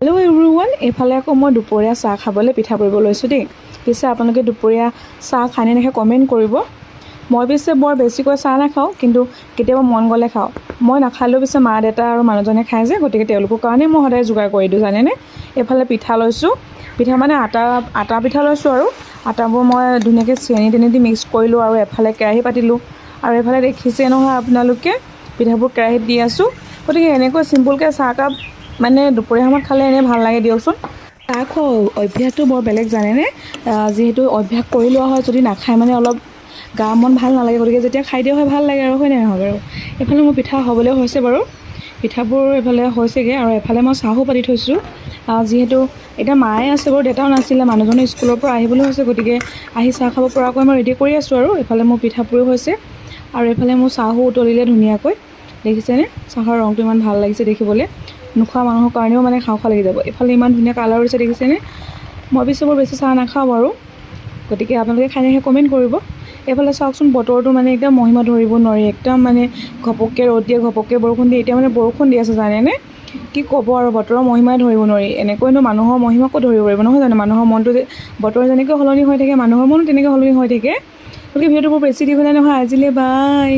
Hello everyone এইফালে আকৌ মই দুপৰীয়া চাহ খাবলৈ পিঠা পুৰিব লৈছোঁ দেই। পিছে আপোনালোকে দুপৰীয়া চাহ খায়নে নাখায় কমেণ্ট কৰিব। মই পিছে বৰ বেছিকৈ চাহ নাখাওঁ কিন্তু কেতিয়াবা মন গ'লে খাওঁ। মই নাখালেও পিছে মা দেউতা আৰু মানুহজনে খায় যে গতিকে তেওঁলোকৰ কাৰণেই মই সদায় যোগাৰ কৰি দিওঁ জানেনে? এইফালে পিঠা লৈছোঁ। পিঠা মানে আটা আটা পিঠা লৈছোঁ আৰু। আটাবোৰ মই ধুনীয়াকৈ চেনি তেনি দি মিক্স কৰিলোঁ আৰু এফালে কেৰাহী পাতিলোঁ। আৰু এইফালে দেখিছে নহয় আপোনালোকে পিঠাবোৰ কেৰাহীত দি আছোঁ। গতিকে এনেকৈ চিম্পুলকৈ চাহকাপ মানে দুপৰীয়া সময়ত খালে এনেই ভাল লাগে দিয়কচোন। চাহ অভ্যাসটো বৰ বেলেগ জানেনে? যিহেতু অভ্যাস কৰি লোৱা হয় যদি নাখায় মানে অলপ গা মন ভাল নালাগে। গতিকে যেতিয়া খাই দিয়া হয় ভাল লাগে আৰু হয় নে নহয় বাৰু? এইফালে মোৰ পিঠা হ'বলৈ হৈছে বাৰু। পিঠাবোৰ এইফালে হৈছেগৈ আৰু এফালে মই চাহো পাতি থৈছোঁ। যিহেতু এতিয়া মায়ে আছে বাৰু দেউতাও নাছিলে মানুহজনে স্কুলৰ পৰা আহিবলৈ হৈছে। গতিকে আহি চাহ খাব পৰাকৈ মই ৰেডি কৰি আছোঁ আৰু। এইফালে মোৰ পিঠাপুৰিও হৈছে আৰু এইফালে মোৰ চাহো উতলিলে ধুনীয়াকৈ। দেখিছেনে? চাহৰ ৰংটো ইমান ভাল লাগিছে দেখিবলৈ। নোখোৱা মানুহৰ কাৰণেও মানে খাওঁ খাওঁ লাগি যাব। এইফালে ইমান ধুনীয়া কালাৰ হৈছে দেখিছেনে? মই পিছে বৰ বেছি চাহ নাখাওঁ বাৰু। গতিকে আপোনালোকে খাই নাখায় কমেণ্ট কৰিব। এইফালে চাওকচোন বতৰটো মানে একদম মহিমা ধৰিব নোৱাৰি। একদম মানে ঘপককৈ ৰ'দ দিয়ে ঘপককৈ বৰষুণ দিয়ে। এতিয়া মানে বৰষুণ দি আছে জানেনে? কি ক'ব আৰু বতৰৰ মহিমাই ধৰিব নোৱাৰি। এনেকৈনো মানুহৰ মহিমা ক'ত ধৰিব পাৰিব নহয় জানো? মানুহৰ মনটো যে বতৰ যেনেকৈ সলনি হৈ থাকে মানুহৰ মনো তেনেকৈ সলনি হৈ থাকে। গতিকে ভিডিঅ'টো বৰ বেছি দীঘলীয়া নহয়। আজিলৈ বাই।